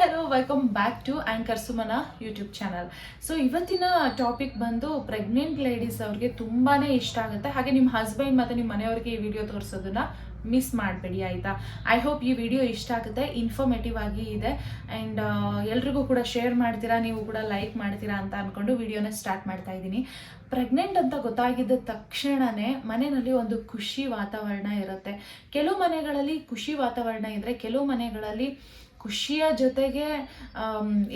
Hello welcome back to anchor Sumana YouTube channel so ಇವತ್ತಿನ topic ಬಂದು pregnant ladies ಅವ್ರಿಗೆ ತುಂಬಾ ಇಷ್ಟ ಆಗುತ್ತೆ. ಹಾಗೆ ನಿಮ್ಮ ಹಸ್ಬೆಂಡ್ ಮತ್ತು ನಿಮ್ಮ ಮನೆಯವ್ರಿಗೆ ಈ ವಿಡಿಯೋ ತೋರಿಸೋದನ್ನ ಮಿಸ್ ಮಾಡಬೇಡಿ, ಆಯಿತಾ? ಐ ಹೋಪ್ ಈ ವಿಡಿಯೋ ಇಷ್ಟ ಆಗುತ್ತೆ ಇನ್ಫಾರ್ಮೇಟಿವ್ ಆಗಿ ಇದೆ. ಆ್ಯಂಡ್ ಎಲ್ರಿಗೂ ಕೂಡ ಶೇರ್ ಮಾಡ್ತೀರಾ, ನೀವು ಕೂಡ ಲೈಕ್ ಮಾಡ್ತೀರಾ ಅಂತ ಅಂದ್ಕೊಂಡು ವಿಡಿಯೋನ ಸ್ಟಾರ್ಟ್ ಮಾಡ್ತಾ ಇದ್ದೀನಿ. ಪ್ರೆಗ್ನೆಂಟ್ ಅಂತ ಗೊತ್ತಾಗಿದ್ದ ತಕ್ಷಣನೇ ಮನೆಯಲ್ಲಿ ಒಂದು ಖುಷಿ ವಾತಾವರಣ ಇರುತ್ತೆ. ಕೆಲವು ಮನೆಗಳಲ್ಲಿ ಖುಷಿ ವಾತಾವರಣ ಇದ್ದರೆ ಕೆಲವು ಮನೆಗಳಲ್ಲಿ ಖುಷಿಯ ಜೊತೆಗೆ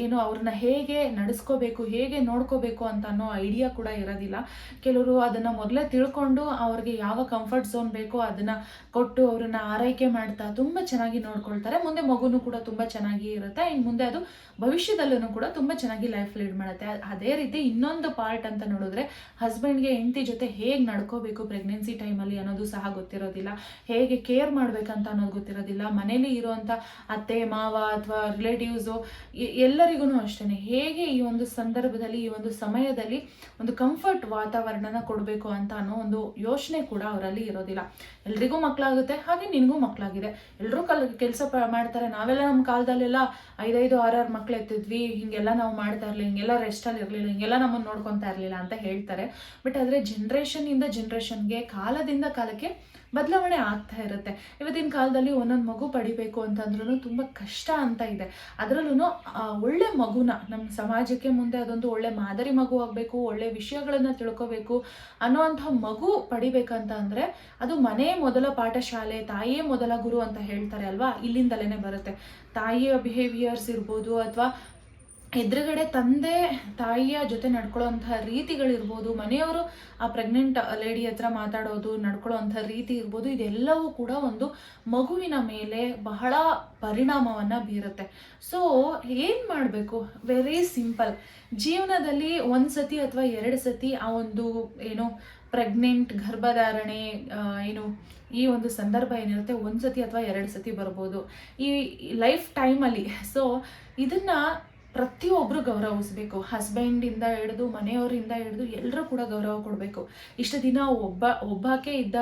ಏನು ಅವ್ರನ್ನ ಹೇಗೆ ನಡೆಸ್ಕೋಬೇಕು, ಹೇಗೆ ನೋಡ್ಕೋಬೇಕು ಅಂತ ಅನ್ನೋ ಐಡಿಯಾ ಕೂಡ ಇರೋದಿಲ್ಲ. ಕೆಲವರು ಅದನ್ನು ಮೊದಲೇ ತಿಳ್ಕೊಂಡು ಅವ್ರಿಗೆ ಯಾವ ಕಂಫರ್ಟ್ ಝೋನ್ ಬೇಕೋ ಅದನ್ನು ಕೊಟ್ಟು ಅವ್ರನ್ನ ಆರೈಕೆ ಮಾಡ್ತಾ ತುಂಬ ಚೆನ್ನಾಗಿ ನೋಡ್ಕೊಳ್ತಾರೆ. ಮುಂದೆ ಮಗುನೂ ಕೂಡ ತುಂಬ ಚೆನ್ನಾಗಿ ಇರುತ್ತೆ. ಇನ್ನು ಮುಂದೆ ಅದು ಭವಿಷ್ಯದಲ್ಲೂ ಕೂಡ ತುಂಬ ಚೆನ್ನಾಗಿ ಲೈಫ್ ಲೀಡ್ ಮಾಡುತ್ತೆ. ಅದೇ ರೀತಿ ಇನ್ನೊಂದು ಪಾರ್ಟ್ ಅಂತ ನೋಡಿದ್ರೆ ಹಸ್ಬೆಂಡ್ಗೆ ಹೆಂಡತಿ ಜೊತೆ ಹೇಗೆ ನಡ್ಕೋಬೇಕು ಪ್ರೆಗ್ನೆನ್ಸಿ ಟೈಮಲ್ಲಿ ಅನ್ನೋದು ಸಹ ಗೊತ್ತಿರೋದಿಲ್ಲ. ಹೇಗೆ ಕೇರ್ ಮಾಡಬೇಕಂತ ಅನ್ನೋದು ಗೊತ್ತಿರೋದಿಲ್ಲ. ಮನೇಲಿ ಇರುವಂಥ ಅತ್ತೆ, ಮಾವ ಅಥವಾ ರಿಲೇಟಿವ್ಸು ಎಲ್ಲರಿಗೂ ಅಷ್ಟೇ ಹೇಗೆ ಈ ಒಂದು ಸಂದರ್ಭದಲ್ಲಿ, ಈ ಒಂದು ಸಮಯದಲ್ಲಿ ಒಂದು ಕಂಫರ್ಟ್ ವಾತಾವರಣನ ಕೊಡಬೇಕು ಅಂತ ಅನ್ನೋ ಒಂದು ಯೋಚನೆ ಕೂಡ ಅವರಲ್ಲಿ ಇರೋದಿಲ್ಲ. ಎಲ್ರಿಗೂ ಮಕ್ಕಳಾಗುತ್ತೆ ಹಾಗೆ ನಿನಗೂ ಮಕ್ಕಳಾಗಿದೆ ಎಲ್ಲರೂ ಕಲ್, ಕೆಲಸ ಮಾಡ್ತಾರೆ. ನಾವೆಲ್ಲ ನಮ್ಮ ಕಾಲದಲ್ಲೆಲ್ಲ ಐದೈದು, ಆರಾರು ಮಕ್ಳು ಎತ್ತಿದ್ವಿ, ಹಿಂಗೆಲ್ಲ ನಾವು ಮಾಡ್ತಾ ಇರಲಿಲ್ಲ, ಹಿಂಗೆಲ್ಲ ರೆಸ್ಟಲ್ಲಿ ಇರಲಿಲ್ಲ, ಹಿಂಗೆಲ್ಲ ನಮ್ಮನ್ನು ನೋಡ್ಕೊತಾ ಇರಲಿಲ್ಲ ಅಂತ ಹೇಳ್ತಾರೆ. ಬಟ್ ಆದರೆ ಜನ್ರೇಷನಿಂದ ಜನ್ರೇಷನ್ಗೆ ಕಾಲದಿಂದ ಕಾಲಕ್ಕೆ ಬದಲಾವಣೆ ಆಗ್ತಾ ಇರುತ್ತೆ. ಇವತ್ತಿನ ಕಾಲದಲ್ಲಿ ಒಂದೊಂದು ಮಗು ಪಡಿಬೇಕು ಅಂತಂದ್ರೂ ತುಂಬ ಕಷ್ಟ ಅಂತ ಇದೆ. ಅದರಲ್ಲೂ ಒಳ್ಳೆ ಮಗುನ ನಮ್ಮ ಸಮಾಜಕ್ಕೆ ಮುಂದೆ ಅದೊಂದು ಒಳ್ಳೆ ಮಾದರಿ ಮಗು ಆಗಬೇಕು, ಒಳ್ಳೆ ವಿಷಯಗಳನ್ನು ತಿಳ್ಕೋಬೇಕು ಅನ್ನೋವಂಥ ಮಗು ಪಡಿಬೇಕಂತ ಅಂದರೆ ಅದು ಮನೆ ಮೊದಲ ಪಾಠಶಾಲೆ ತಾಯಿಯೇ ಮೊದಲ ಗುರು ಅಂತ ಹೇಳ್ತಾರೆ ಅಲ್ವಾ? ಇಲ್ಲಿಂದಲೇ ಬರುತ್ತೆ. ತಾಯಿಯ ಬಿಹೇವಿಯರ್ಸ್ ಇರ್ಬೋದು ಅಥವಾ ಎದುರುಗಡೆ ತಂದೆ, ತಾಯಿಯ ಜೊತೆ ನಡ್ಕೊಳ್ಳೋಂಥ ರೀತಿಗಳಿರ್ಬೋದು, ಮನೆಯವರು ಆ ಪ್ರೆಗ್ನೆಂಟ್ ಲೇಡಿ ಹತ್ರ ಮಾತಾಡೋದು ನಡ್ಕೊಳ್ಳೋಂಥ ರೀತಿ ಇರ್ಬೋದು, ಇದೆಲ್ಲವೂ ಕೂಡ ಒಂದು ಮಗುವಿನ ಮೇಲೆ ಬಹಳ ಪರಿಣಾಮವನ್ನು ಬೀರುತ್ತೆ. ಸೊ ಏನು ಮಾಡಬೇಕು? ವೆರಿ ಸಿಂಪಲ್ ಜೀವನದಲ್ಲಿ ಒಂದು ಸತಿ ಅಥವಾ ಎರಡು ಸತಿ ಆ ಒಂದು, ಏನು ಪ್ರೆಗ್ನೆಂಟ್ ಗರ್ಭಧಾರಣೆ ಏನು, ಈ ಒಂದು ಸಂದರ್ಭ ಏನಿರುತ್ತೆ ಒಂದು ಸತಿ ಅಥವಾ ಎರಡು ಸತಿ ಬರ್ಬೋದು. ಈ ಲೈಫ್ ಟೈಮಲ್ಲಿ ಸೊ ಇದನ್ನ ಪ್ರತಿಯೊಬ್ಬರು ಗೌರವಿಸ್ಬೇಕು. ಹಸ್ಬೆಂಡಿಂದ ಹಿಡಿದು, ಮನೆಯವರಿಂದ ಹಿಡಿದು ಎಲ್ಲರೂ ಕೂಡ ಗೌರವ ಕೊಡಬೇಕು. ಇಷ್ಟು ದಿನ ಒಬ್ಬ, ಒಬ್ಬಾಕೆ ಇದ್ದ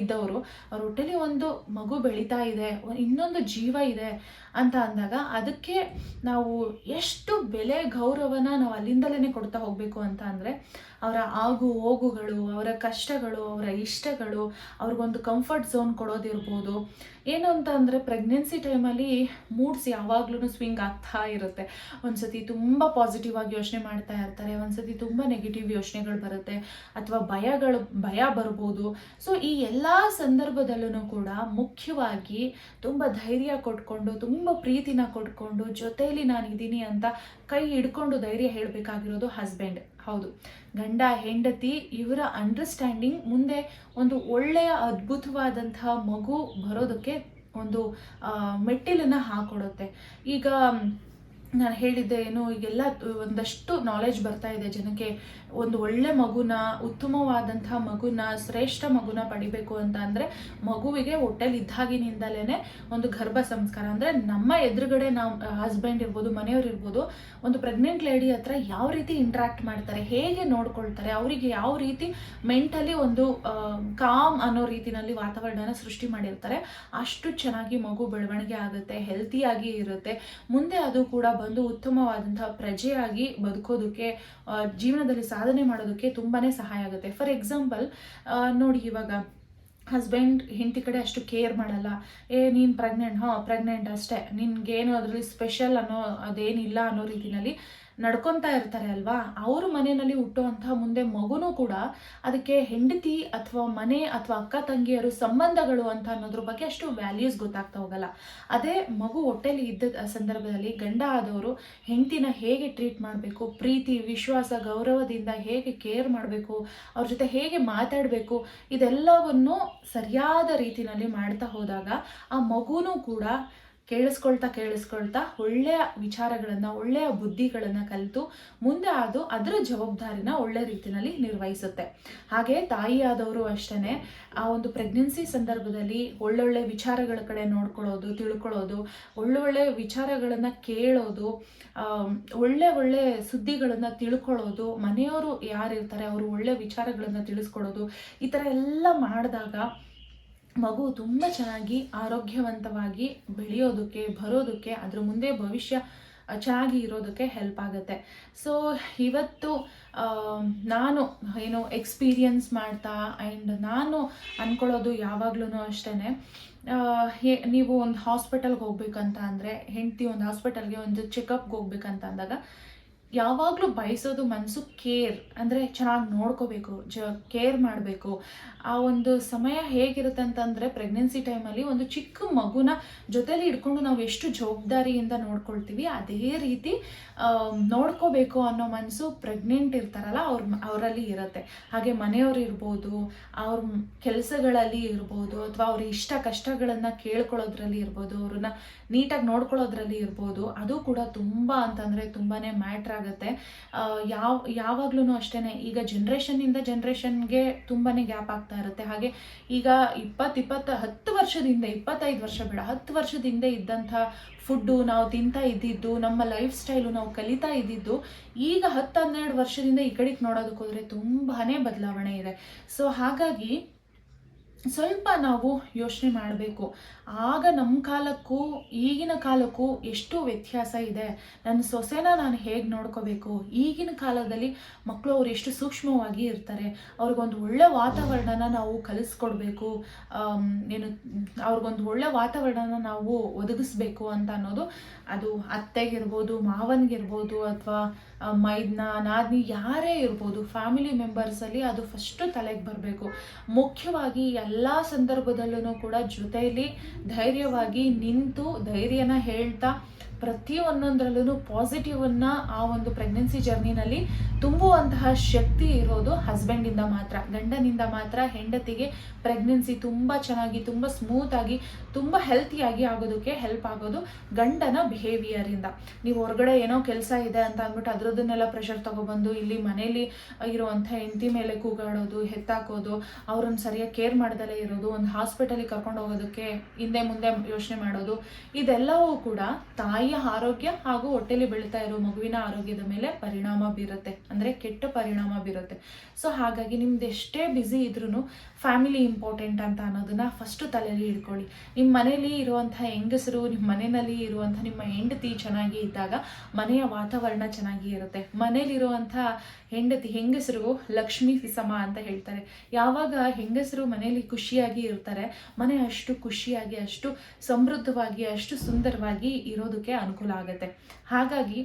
ಇದ್ದವರು, ಅವ್ರ ಹೊಟ್ಟೆಲಿ ಒಂದು ಮಗು ಬೆಳೀತಾ ಇದೆ ಇನ್ನೊಂದು ಜೀವ ಇದೆ ಅಂತ ಅಂದಾಗ ಅದಕ್ಕೆ ನಾವು ಎಷ್ಟು ಬೆಲೆ ಗೌರವನ ನಾವು ಅಲ್ಲಿಂದಲೇ ಕೊಡ್ತಾ ಹೋಗಬೇಕು ಅಂತ ಅಂದರೆ, ಅವರ ಆಗು, ಹೋಗುಗಳು, ಅವರ ಕಷ್ಟಗಳು, ಅವರ ಇಷ್ಟಗಳು, ಅವ್ರಿಗೊಂದು ಕಂಫರ್ಟ್ ಝೋನ್ ಕೊಡೋದಿರ್ಬೋದು. ಏನು ಅಂತ ಅಂದರೆ ಪ್ರೆಗ್ನೆನ್ಸಿ ಟೈಮಲ್ಲಿ ಮೂಡ್ಸ್ ಯಾವಾಗ್ಲೂ ಸ್ವಿಂಗ್ ಆಗ್ತಾ ಇರುತ್ತೆ. ಒಂದ್ಸತಿ ತುಂಬ ಪಾಸಿಟಿವ್ ಆಗಿ ಯೋಚನೆ ಮಾಡ್ತಾ ಇರ್ತಾರೆ, ಒಂದ್ಸತಿ ತುಂಬ ನೆಗೆಟಿವ್ ಯೋಚನೆಗಳು ಬರುತ್ತೆ, ಅಥವಾ ಭಯಗಳು, ಭಯ ಬರ್ಬೋದು. ಸೊ ಈ ಎಲ್ಲ ಸಂದರ್ಭದಲ್ಲೂ ಕೂಡ ಮುಖ್ಯವಾಗಿ ತುಂಬ ಧೈರ್ಯ ಕೊಟ್ಕೊಂಡು, ತುಂಬ ಪ್ರೀತಿನ ಕೊಟ್ಕೊಂಡು ಜೊತೆಯಲ್ಲಿ ನಾನು ಇದ್ದೀನಿ ಅಂತ ಕೈ ಹಿಡ್ಕೊಂಡು ಧೈರ್ಯ ಹೇಳಬೇಕಾಗಿರೋದು ಹಸ್ಬೆಂಡ್ ಹೌದು. ಗಂಡ, ಹೆಂಡತಿ, ಇವರ ಅಂಡರ್ಸ್ಟ್ಯಾಂಡಿಂಗ್ ಮುಂದೆ ಒಂದು ಒಳ್ಳೆಯ ಅದ್ಭುತವಾದಂತಹ ಮಗು ಬರೋದಕ್ಕೆ ಒಂದು ಮೆಟ್ಟಿಲನ್ನು ಹಾಕೊಡುತ್ತೆ. ಈಗ ನಾನು ಹೇಳಿದ್ದೆ, ಏನು, ಈಗೆಲ್ಲ ಒಂದಷ್ಟು ನಾಲೆಜ್ ಬರ್ತಾ ಇದೆ ಜನಕ್ಕೆ. ಒಂದು ಒಳ್ಳೆ ಮಗುನ, ಉತ್ತಮವಾದಂತಹ ಮಗುನ, ಶ್ರೇಷ್ಠ ಮಗುನ ಪಡಿಬೇಕು ಅಂತ ಅಂದರೆ ಮಗುವಿಗೆ ಹೊಟ್ಟೆಲಿ ಇದ್ದಾಗಿನಿಂದಲೇ ಒಂದು ಗರ್ಭ ಸಂಸ್ಕಾರ. ಅಂದರೆ ನಮ್ಮ ಎದುರುಗಡೆ ನಾವು ಹಸ್ಬೆಂಡ್ ಇರ್ಬೋದು, ಮನೆಯವ್ರು ಇರ್ಬೋದು, ಒಂದು ಪ್ರೆಗ್ನೆಂಟ್ ಲೇಡಿ ಹತ್ರ ಯಾವ ರೀತಿ ಇಂಟ್ರ್ಯಾಕ್ಟ್ ಮಾಡ್ತಾರೆ, ಹೇಗೆ ನೋಡ್ಕೊಳ್ತಾರೆ, ಅವರಿಗೆ ಯಾವ ರೀತಿ ಮೆಂಟಲಿ ಒಂದು ಕಾಮ್ ಅನ್ನೋ ರೀತಿನಲ್ಲಿ ವಾತಾವರಣನ ಸೃಷ್ಟಿ ಮಾಡಿರ್ತಾರೆ, ಅಷ್ಟು ಚೆನ್ನಾಗಿ ಮಗು ಬೆಳವಣಿಗೆ ಆಗುತ್ತೆ ಹೆಲ್ತಿಯಾಗಿ ಇರುತ್ತೆ. ಮುಂದೆ ಅದು ಕೂಡ ಬಂದು ಉತ್ತಮವಾದಂತಹ ಪ್ರಜೆಯಾಗಿ ಬದುಕೋದಕ್ಕೆ ಜೀವನದಲ್ಲಿ ಸಾಧನೆ ಮಾಡೋದಕ್ಕೆ ತುಂಬಾ ಸಹಾಯ ಆಗುತ್ತೆ. ಫಾರ್ ಎಕ್ಸಾಂಪಲ್ ನೋಡಿ ಇವಾಗ ಹಸ್ಬೆಂಡ್ ಹೆಂಡತಿ ಕಡೆ ಅಷ್ಟು ಕೇರ್ ಮಾಡಲ್ಲ. ಏ, ನೀನು ಪ್ರೆಗ್ನೆಂಟ್ ಹಾಂ ಪ್ರೆಗ್ನೆಂಟ್ ಅಷ್ಟೇ. ನಿನ್ಗೇನು ಅದರಲ್ಲಿ ಸ್ಪೆಷಲ್ ಅನ್ನೋ, ಅದೇನಿಲ್ಲ ಅನ್ನೋ ರೀತಿನಲ್ಲಿ ನಡ್ಕೊತಾ ಇರ್ತಾರೆ ಅಲ್ವಾ? ಅವ್ರ ಮನೆಯಲ್ಲಿ ಹುಟ್ಟುವಂತಹ ಮುಂದೆ ಮಗುನೂ ಕೂಡ ಅದಕ್ಕೆ ಹೆಂಡತಿ ಅಥವಾ ಮನೆ ಅಥವಾ ಅಕ್ಕ ತಂಗಿಯರು ಸಂಬಂಧಗಳು ಅಂತ ಅನ್ನೋದ್ರ ಬಗ್ಗೆ ಅಷ್ಟು ವ್ಯಾಲ್ಯೂಸ್ ಗೊತ್ತಾಗ್ತಾ ಹೋಗಲ್ಲ. ಅದೇ ಮಗು ಹೊಟ್ಟೆಲಿ ಇದ್ದ ಸಂದರ್ಭದಲ್ಲಿ ಗಂಡ ಆದವರು ಹೆಂಡತಿನ ಹೇಗೆ ಟ್ರೀಟ್ ಮಾಡಬೇಕು, ಪ್ರೀತಿ, ವಿಶ್ವಾಸ, ಗೌರವದಿಂದ ಹೇಗೆ ಕೇರ್ ಮಾಡಬೇಕು, ಅವ್ರ ಜೊತೆ ಹೇಗೆ ಮಾತಾಡಬೇಕು, ಇದೆಲ್ಲವನ್ನು ಸರಿಯಾದ ರೀತಿಯಲ್ಲಿ ಮಾಡ್ತಾ ಹೋದಾಗ ಆ ಮಗುನೂ ಕೂಡ ಕೇಳಿಸ್ಕೊಳ್ತಾ ಕೇಳಿಸ್ಕೊಳ್ತಾ ಒಳ್ಳೆಯ ವಿಚಾರಗಳನ್ನು, ಒಳ್ಳೆಯ ಬುದ್ಧಿಗಳನ್ನು ಕಲಿತು ಮುಂದೆ ಅದು ಅದರ ಜವಾಬ್ದಾರಿನ ಒಳ್ಳೆ ರೀತಿಯಲ್ಲಿ ನಿರ್ವಹಿಸುತ್ತೆ. ಹಾಗೆ ತಾಯಿಯಾದವರು ಅಷ್ಟೇ ಆ ಒಂದು ಪ್ರೆಗ್ನೆನ್ಸಿ ಸಂದರ್ಭದಲ್ಲಿ ಒಳ್ಳೊಳ್ಳೆ ವಿಚಾರಗಳ ಕಡೆ ನೋಡ್ಕೊಳ್ಳೋದು, ತಿಳ್ಕೊಳ್ಳೋದು, ಒಳ್ಳೊಳ್ಳೆ ವಿಚಾರಗಳನ್ನು ಕೇಳೋದು ಒಳ್ಳೆ ಒಳ್ಳೆ ಸುದ್ದಿಗಳನ್ನು ತಿಳ್ಕೊಳ್ಳೋದು, ಮನೆಯವರು ಯಾರಿರ್ತಾರೆ ಅವರು ಒಳ್ಳೆ ವಿಚಾರಗಳನ್ನು ತಿಳಿಸ್ಕೊಡೋದು, ಈ ಥರ ಎಲ್ಲ ಮಾಡಿದಾಗ ಮಗು ತುಂಬ ಚೆನ್ನಾಗಿ ಆರೋಗ್ಯವಂತವಾಗಿ ಬೆಳೆಯೋದಕ್ಕೆ, ಬರೋದಕ್ಕೆ, ಅದ್ರ ಮುಂದೆ ಭವಿಷ್ಯ ಚೆನ್ನಾಗಿ ಇರೋದಕ್ಕೆ ಹೆಲ್ಪ್ ಆಗುತ್ತೆ. ಸೊ ಇವತ್ತು ನಾನು ಏನು ಎಕ್ಸ್ಪೀರಿಯನ್ಸ್ ಮಾಡ್ತಾ ಆ್ಯಂಡ್ ನಾನು ಅಂದ್ಕೊಳ್ಳೋದು ಯಾವಾಗ್ಲೂ ಅಷ್ಟೇ ನೀವು ಒಂದು ಹಾಸ್ಪಿಟಲ್ಗೆ ಹೋಗ್ಬೇಕಂತ ಅಂದರೆ, ಹೆಂಡತಿ ಒಂದು ಹಾಸ್ಪಿಟಲ್ಗೆ ಒಂದು ಚೆಕಪ್ಗೆ ಹೋಗ್ಬೇಕಂತ ಅಂದಾಗ ಯಾವಾಗಲೂ ಬಯಸೋದು ಮನಸ್ಸು ಕೇರ್, ಅಂದರೆ ಚೆನ್ನಾಗಿ ನೋಡ್ಕೋಬೇಕು, ಜ, ಕೇರ್ ಮಾಡಬೇಕು. ಆ ಒಂದು ಸಮಯ ಹೇಗಿರುತ್ತೆ ಅಂತಂದರೆ ಪ್ರೆಗ್ನೆನ್ಸಿ ಟೈಮಲ್ಲಿ ಒಂದು ಚಿಕ್ಕ ಮಗುನ ಜೊತೆಲಿ ಇಟ್ಕೊಂಡು ನಾವು ಎಷ್ಟು ಜವಾಬ್ದಾರಿಯಿಂದ ನೋಡ್ಕೊಳ್ತೀವಿ, ಅದೇ ರೀತಿ ನೋಡ್ಕೋಬೇಕು ಅನ್ನೋ ಮನಸ್ಸು ಪ್ರೆಗ್ನೆಂಟ್ ಇರ್ತಾರಲ್ಲ, ಅವ್ರ ಅವರಲ್ಲಿ ಇರುತ್ತೆ. ಹಾಗೆ ಮನೆಯವ್ರು ಇರ್ಬೋದು, ಅವ್ರ ಕೆಲಸಗಳಲ್ಲಿ ಇರ್ಬೋದು, ಅಥವಾ ಅವ್ರ ಇಷ್ಟ ಕಷ್ಟಗಳನ್ನು ಕೇಳ್ಕೊಳ್ಳೋದ್ರಲ್ಲಿ ಇರ್ಬೋದು, ಅವ್ರನ್ನ ನೀಟಾಗಿ ನೋಡ್ಕೊಳ್ಳೋದ್ರಲ್ಲಿ ಇರ್ಬೋದು, ಅದು ಕೂಡ ತುಂಬ ಅಂತಂದರೆ ತುಂಬಾ ಮ್ಯಾಟ್ರ್ ಆಗುತ್ತೆ. ಯಾವ ಯಾವಾಗ್ಲೂ ಅಷ್ಟೇ ಈಗ ಜನ್ರೇಷನ್ನಿಂದ ಜನ್ರೇಷನ್ಗೆ ತುಂಬಾ ಗ್ಯಾಪ್ ಆಗ್ತಾ ಇರುತ್ತೆ. ಹಾಗೆ ಈಗ ಇಪ್ಪತ್ತು ಇಪ್ಪತ್ತು ಹತ್ತು ವರ್ಷದಿಂದ, ಇಪ್ಪತ್ತೈದು ವರ್ಷ ಬೇಡ, ಹತ್ತು ವರ್ಷದಿಂದ ಇದ್ದಂಥ ಫುಡ್ಡು ನಾವು ತಿಂತಾ ಇದ್ದಿದ್ದು, ನಮ್ಮ ಲೈಫ್ ಸ್ಟೈಲು ನಾವು ಕಲಿತಾ ಇದ್ದಿದ್ದು, ಈಗ ಹತ್ತು ಹನ್ನೆರಡು ವರ್ಷದಿಂದ ಈ ಕಡೆಗೆ ನೋಡೋದಕ್ಕೆ ಹೋದರೆ ತುಂಬಾ ಬದಲಾವಣೆ ಇದೆ. ಸೊ ಹಾಗಾಗಿ ಸ್ವಲ್ಪ ನಾವು ಯೋಚನೆ ಮಾಡಬೇಕು. ಆಗ ನಮ್ಮ ಕಾಲಕ್ಕೂ, ಈಗಿನ ಕಾಲಕ್ಕೂ ಎಷ್ಟು ವ್ಯತ್ಯಾಸ ಇದೆ. ನನ್ನ ಸೊಸೆನ ನಾನು ಹೇಗೆ ನೋಡ್ಕೋಬೇಕು? ಈಗಿನ ಕಾಲದಲ್ಲಿ ಮಕ್ಕಳು ಅವ್ರು ಎಷ್ಟು ಸೂಕ್ಷ್ಮವಾಗಿ ಇರ್ತಾರೆ. ಅವ್ರಿಗೊಂದು ಒಳ್ಳೆ ವಾತಾವರಣನ ನಾವು ಕಲಿಸ್ಕೊಡ್ಬೇಕು. ಏನು, ಅವ್ರಿಗೊಂದು ಒಳ್ಳೆ ವಾತಾವರಣನ ನಾವು ಒದಗಿಸ್ಬೇಕು ಅಂತ ಅನ್ನೋದು ಅದು ಅತ್ತೆಗಿರ್ಬೋದು, ಮಾವನಿಗಿರ್ಬೋದು ಅಥವಾ ಮೈದ್ನ ನಾದ್ನಿ ಯಾರೇ ಇರ್ಬೋದು ಫ್ಯಾಮಿಲಿ ಮೆಂಬರ್ಸಲ್ಲಿ ಅದು ಫಸ್ಟು ತಲೆಗೆ ಬರಬೇಕು. ಮುಖ್ಯವಾಗಿ ಎಲ್ಲ ಸಂದರ್ಭದಲ್ಲೂ ಕೂಡ ಜೊತೆಯಲ್ಲಿ ಧೈರ್ಯವಾಗಿ ನಿಂತು ಧೈರ್ಯನ ಹೇಳ್ತಾ ಪ್ರತಿ ಒಂದೊಂದರಲ್ಲೂ ಪಾಸಿಟಿವನ್ನ ಆ ಒಂದು ಪ್ರೆಗ್ನೆನ್ಸಿ ಜರ್ನಿನಲ್ಲಿ ತುಂಬುವಂತಹ ಶಕ್ತಿ ಇರೋದು ಹಸ್ಬೆಂಡಿಂದ ಮಾತ್ರ. ಗಂಡನಿಂದ ಮಾತ್ರ ಹೆಂಡತಿಗೆ ಪ್ರೆಗ್ನೆನ್ಸಿ ತುಂಬ ಚೆನ್ನಾಗಿ, ತುಂಬ ಸ್ಮೂತಾಗಿ ತುಂಬ ಹೆಲ್ತಿಯಾಗಿ ಆಗೋದಕ್ಕೆ ಹೆಲ್ಪ್ ಆಗೋದು ಗಂಡನ ಬಿಹೇವಿಯರಿಂದ ನೀವು ಹೊರಗಡೆ ಏನೋ ಕೆಲಸ ಇದೆ ಅಂತ ಅಂದ್ಬಿಟ್ಟು ಅದರದನ್ನೆಲ್ಲ ಪ್ರೆಷರ್ ತಗೊಬಂದು ಇಲ್ಲಿ ಮನೇಲಿ ಇರುವಂಥ ಹೆಂಡತಿ ಮೇಲೆ ಕೂಗಾಡೋದು, ಹೆತ್ತಾಕೋದು, ಅವ್ರನ್ನ ಸರಿಯಾಗಿ ಕೇರ್ ಮಾಡ್ದಲೇ ಇರೋದು, ಒಂದು ಹಾಸ್ಪಿಟಲಿಗೆ ಕರ್ಕೊಂಡು ಹೋಗೋದಕ್ಕೆ ಹಿಂದೆ ಮುಂದೆ ಯೋಚನೆ ಮಾಡೋದು, ಇದೆಲ್ಲವೂ ಕೂಡ ತಾಯಿಯ ಆರೋಗ್ಯ ಹಾಗೂ ಹೊಟ್ಟೆಲಿ ಬೆಳೀತಾ ಇರೋ ಮಗುವಿನ ಆರೋಗ್ಯದ ಮೇಲೆ ಪರಿಣಾಮ ಬೀರುತ್ತೆ. ಅಂದರೆ ಕೆಟ್ಟ ಪರಿಣಾಮ ಬೀರುತ್ತೆ. ಸೊ ಹಾಗಾಗಿ ನಿಮ್ದು ಎಷ್ಟೇ ಬ್ಯುಸಿ ಇದ್ರೂ ಫ್ಯಾಮಿಲಿ ಇಂಪಾರ್ಟೆಂಟ್ ಅಂತ ಅನ್ನೋದನ್ನ ಫಸ್ಟ್ ತಲೆಯಲ್ಲಿ ಇಟ್ಕೊಳ್ಳಿ ನಿಮ್ಮ ಮನೇಲಿ ಇರುವಂತಹ ಹೆಂಗಸರು ನಿಮ್ಮ ಮನೆಯಲ್ಲಿ ಇರುವಂಥ ನಿಮ್ಮ ಹೆಂಡತಿ ಚೆನ್ನಾಗಿ ಇದ್ದಾಗ ಮನೆಯ ವಾತಾವರಣ ಚೆನ್ನಾಗಿ ಇರುತ್ತೆ. ಮನೇಲಿರುವಂಥ ಹೆಂಡತಿ, ಹೆಂಗಸರು ಲಕ್ಷ್ಮೀ ಸಮ ಅಂತ ಹೇಳ್ತಾರೆ. ಯಾವಾಗ ಹೆಂಗಸರು ಮನೆಯಲ್ಲಿ ಖುಷಿಯಾಗಿ ಇರ್ತಾರೆ, ಮನೆ ಅಷ್ಟು ಖುಷಿಯಾಗಿ, ಅಷ್ಟು ಸಮೃದ್ಧವಾಗಿ, ಅಷ್ಟು ಸುಂದರವಾಗಿ ಇರೋದಕ್ಕೆ ಅನುಕೂಲ ಆಗುತ್ತೆ. ಹಾಗಾಗಿ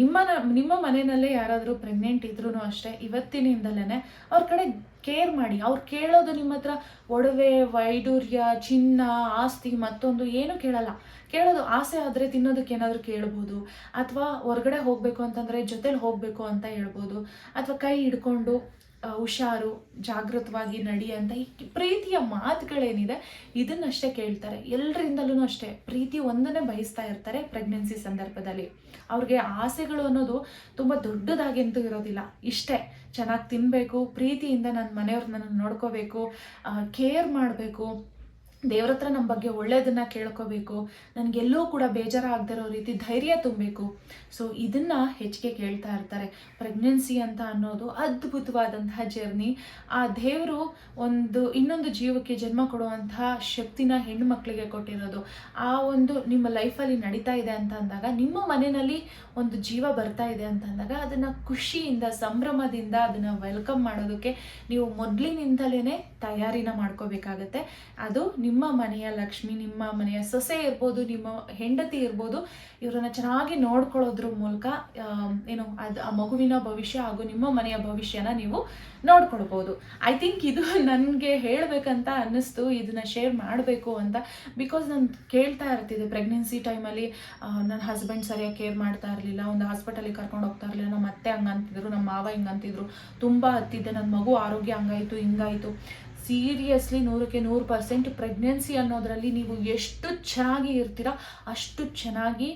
ನಿಮ್ಮ ನಿಮ್ಮ ಮನೆಯಲ್ಲೇ ಯಾರಾದರೂ ಪ್ರೆಗ್ನೆಂಟ್ ಇದ್ರೂ ಅಷ್ಟೇ ಇವತ್ತಿನಿಂದಲೇ ಅವ್ರ ಕಡೆ ಕೇರ್ ಮಾಡಿ. ಅವ್ರು ಕೇಳೋದು ನಿಮ್ಮ ಹತ್ರ ಒಡವೆ ವೈಡೂರ್ಯ ಚಿನ್ನ, ಆಸ್ತಿ ಮತ್ತೊಂದು ಏನು ಕೇಳಲ್ಲ. ಕೇಳೋದು ಆಸೆ ಆದರೆ ತಿನ್ನೋದಕ್ಕೆ ಏನಾದರೂ ಕೇಳ್ಬೋದು. ಅಥವಾ ಹೊರಗಡೆ ಹೋಗಬೇಕು ಅಂತಂದರೆ ಜೊತೆಲಿ ಹೋಗಬೇಕು ಅಂತ ಹೇಳ್ಬೋದು. ಅಥವಾ ಕೈ ಹಿಡ್ಕೊಂಡು ಹುಷಾರು, ಜಾಗೃತವಾಗಿ ನಡಿ ಅಂತ ಈ ಪ್ರೀತಿಯ ಮಾತುಗಳೇನಿದೆ, ಇದನ್ನಷ್ಟೇ ಕೇಳ್ತಾರೆ. ಎಲ್ಲರಿಂದಲೂ ಅಷ್ಟೇ. ಪ್ರೀತಿ ಒಂದನ್ನೇ ಬಯಸ್ತಾ ಇರ್ತಾರೆ ಪ್ರೆಗ್ನೆನ್ಸಿ ಸಂದರ್ಭದಲ್ಲಿ. ಅವ್ರಿಗೆ ಆಸೆಗಳು ಅನ್ನೋದು ತುಂಬ ದೊಡ್ಡದಾಗೆಂತೂ ಇರೋದಿಲ್ಲ. ಇಷ್ಟೇ. ಚೆನ್ನಾಗಿ ತಿನ್ನಬೇಕು ಪ್ರೀತಿಯಿಂದ ನನ್ನ ಮನೆಯವ್ರನ್ನ ನಾನು ನೋಡ್ಕೋಬೇಕು ಕೇರ್ ಮಾಡಬೇಕು. ದೇವ್ರ ಹತ್ರ ನಮ್ಮ ಬಗ್ಗೆ ಒಳ್ಳೇದನ್ನ ಕೇಳ್ಕೋಬೇಕು, ನನಗೆಲ್ಲೂ ಕೂಡ ಬೇಜಾರಾಗದಿರೋ ರೀತಿ ಧೈರ್ಯ ತುಂಬಬೇಕು. ಸೊ ಇದನ್ನ ಹೆಚ್ಚಿಗೆ ಕೇಳ್ತಾ ಇರ್ತಾರೆ. ಪ್ರೆಗ್ನೆನ್ಸಿ ಅಂತ ಅನ್ನೋದು ಅದ್ಭುತವಾದಂತಹ ಜರ್ನಿ ಆ ದೇವರು ಒಂದು, ಇನ್ನೊಂದು ಜೀವಕ್ಕೆ ಜನ್ಮ ಕೊಡುವಂತಹ ಶಕ್ತಿನ ಹೆಣ್ಣು ಮಕ್ಕಳಿಗೆ ಕೊಟ್ಟಿರೋದು. ಆ ಒಂದು ನಿಮ್ಮ ಲೈಫಲ್ಲಿ ನಡೀತಾ ಇದೆ ಅಂತ ಅಂದಾಗ, ನಿಮ್ಮ ಮನೆಯಲ್ಲಿ ಒಂದು ಜೀವ ಬರ್ತಾ ಇದೆ ಅಂತ ಅಂದಾಗ, ಅದನ್ನು ಖುಷಿಯಿಂದ, ಸಂಭ್ರಮದಿಂದ ಅದನ್ನು ವೆಲ್ಕಮ್ ಮಾಡೋದಕ್ಕೆ ನೀವು ಮೊದಲಿನಿಂದಲೇ ತಯಾರಿನ ಮಾಡ್ಕೋಬೇಕಾಗತ್ತೆ. ಅದು ನಿಮ್ಮ ಮನೆಯ ಲಕ್ಷ್ಮಿ, ನಿಮ್ಮ ಮನೆಯ ಸೊಸೆ ಇರ್ಬೋದು, ನಿಮ್ಮ ಹೆಂಡತಿ ಇರ್ಬೋದು, ಇವರನ್ನ ಚೆನ್ನಾಗಿ ನೋಡ್ಕೊಳ್ಳೋದ್ರ ಮೂಲಕ ಏನು, ಅದು ಆ ಮಗುವಿನ ಭವಿಷ್ಯ ಹಾಗೂ ನಿಮ್ಮ ಮನೆಯ ಭವಿಷ್ಯನ ನೀವು ನೋಡ್ಕೊಳ್ಬೋದು. ಐ ಥಿಂಕ್ ಇದು ನನಗೆ ಹೇಳಬೇಕಂತ ಅನ್ನಿಸ್ತು. ಇದನ್ನ ಶೇರ್ ಮಾಡಬೇಕು ಅಂತ. ಬಿಕಾಸ್ ನಾನು ಕೇಳ್ತಾ ಇರ್ತಿದ್ದೆ ಪ್ರೆಗ್ನೆನ್ಸಿ ಟೈಮಲ್ಲಿ ನನ್ನ ಹಸ್ಬೆಂಡ್ ಸರಿಯಾಗಿ ಕೇರ್ ಮಾಡ್ತಾ ಇರಲಿಲ್ಲ. ಒಂದು ಹಾಸ್ಪಿಟಲಿಗೆ ಕರ್ಕೊಂಡು ಹೋಗ್ತಾ ಇರಲಿಲ್ಲ. ನಮ್ಮ ಅತ್ತೆ ಹಂಗಂತಿದ್ರು, ನಮ್ಮ ಮಾವ ಹಿಂಗಂತಿದ್ರು. ತುಂಬ ಹತ್ತಿದ್ದೆ. ನನ್ನ ಮಗು ಆರೋಗ್ಯ ಹಂಗಾಯಿತು, ಹಿಂಗಾಯಿತು. ಸೀರಿಯಸ್ಲಿ ನೂರಕ್ಕೆ ನೂರು ಪರ್ಸೆಂಟ್ ಪ್ರೆಗ್ನೆನ್ಸಿ ಅನ್ನೋದರಲ್ಲಿ ನೀವು ಎಷ್ಟು ಚೆನ್ನಾಗಿ ಇರ್ತೀರಾ, ಅಷ್ಟು ಚೆನ್ನಾಗಿ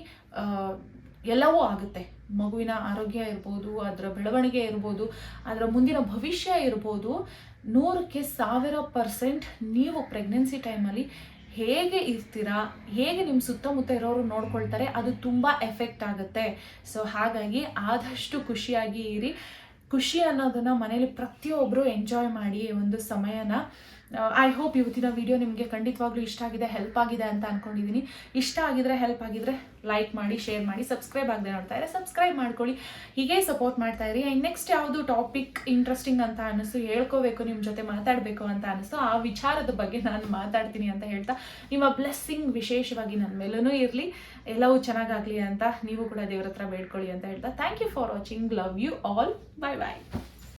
ಎಲ್ಲವೂ ಆಗುತ್ತೆ. ಮಗುವಿನ ಆರೋಗ್ಯ ಇರ್ಬೋದು, ಅದರ ಬೆಳವಣಿಗೆ ಇರ್ಬೋದು, ಅದರ ಮುಂದಿನ ಭವಿಷ್ಯ ಇರ್ಬೋದು, ನೂರಕ್ಕೆ ಸಾವಿರ ಪರ್ಸೆಂಟ್ ನೀವು ಪ್ರೆಗ್ನೆನ್ಸಿ ಟೈಮಲ್ಲಿ ಹೇಗೆ ಇರ್ತೀರಾ, ಹೇಗೆ ನಿಮ್ಮ ಸುತ್ತಮುತ್ತ ಇರೋರು ನೋಡ್ಕೊಳ್ತಾರೆ, ಅದು ತುಂಬ ಎಫೆಕ್ಟ್ ಆಗುತ್ತೆ. ಸೊ ಹಾಗಾಗಿ ಆದಷ್ಟು ಖುಷಿಯಾಗಿ ಇರಿ. ಖುಷಿ ಅನ್ನೋದನ್ನ ಮನೇಲಿ ಪ್ರತಿಯೊಬ್ಬರು ಎಂಜಾಯ್ ಮಾಡಿ ಒಂದು ಸಮಯನ ಐ ಹೋಪ್ ಇವತ್ತಿನ ವಿಡಿಯೋ ನಿಮಗೆ ಖಂಡಿತವಾಗ್ಲೂ ಇಷ್ಟ ಆಗಿದೆ ಹೆಲ್ಪ್ ಆಗಿದೆ ಅಂತ ಅನ್ಕೊಂಡಿದೀನಿ. ಇಷ್ಟ ಆಗಿದ್ರೆ ಹೆಲ್ಪ್ ಆಗಿದ್ರೆ ಲೈಕ್ ಮಾಡಿ ಶೇರ್ ಮಾಡಿ ಸಬ್ಸ್ಕ್ರೈಬ್ ಆಗದೆ ನೋಡ್ತಾ ಇದ್ರೆ ಸಬ್ಸ್ಕ್ರೈಬ್ ಮಾಡ್ಕೊಳ್ಳಿ. ಹೀಗೆ ಸಪೋರ್ಟ್ ಮಾಡ್ತಾ ಇರಿ. ಆ್ಯಂಡ್ ನೆಕ್ಸ್ಟ್ ಯಾವುದು ಟಾಪಿಕ್ ಇಂಟ್ರೆಸ್ಟಿಂಗ್ ಅಂತ ಅನಿಸ್ತು ಹೇಳ್ಕೋಬೇಕು ನಿಮ್ಮ ಜೊತೆ ಮಾತಾಡಬೇಕು ಅಂತ ಅನಿಸ್ತು ಆ ವಿಚಾರದ ಬಗ್ಗೆ ನಾನು ಮಾತಾಡ್ತೀನಿ ಅಂತ ಹೇಳ್ತಾ, ನಿಮ್ಮ ಬ್ಲೆಸ್ಸಿಂಗ್ ವಿಶೇಷವಾಗಿ ನನ್ನ ಮೇಲೂ ಇರಲಿ. ಎಲ್ಲವೂ ಚೆನ್ನಾಗಾಗಲಿ ಅಂತ ನೀವು ಕೂಡ ದೇವ್ರ ಹತ್ರ ಬೇಡ್ಕೊಳ್ಳಿ ಅಂತ ಹೇಳ್ತಾ. Thank you for watching love you all bye bye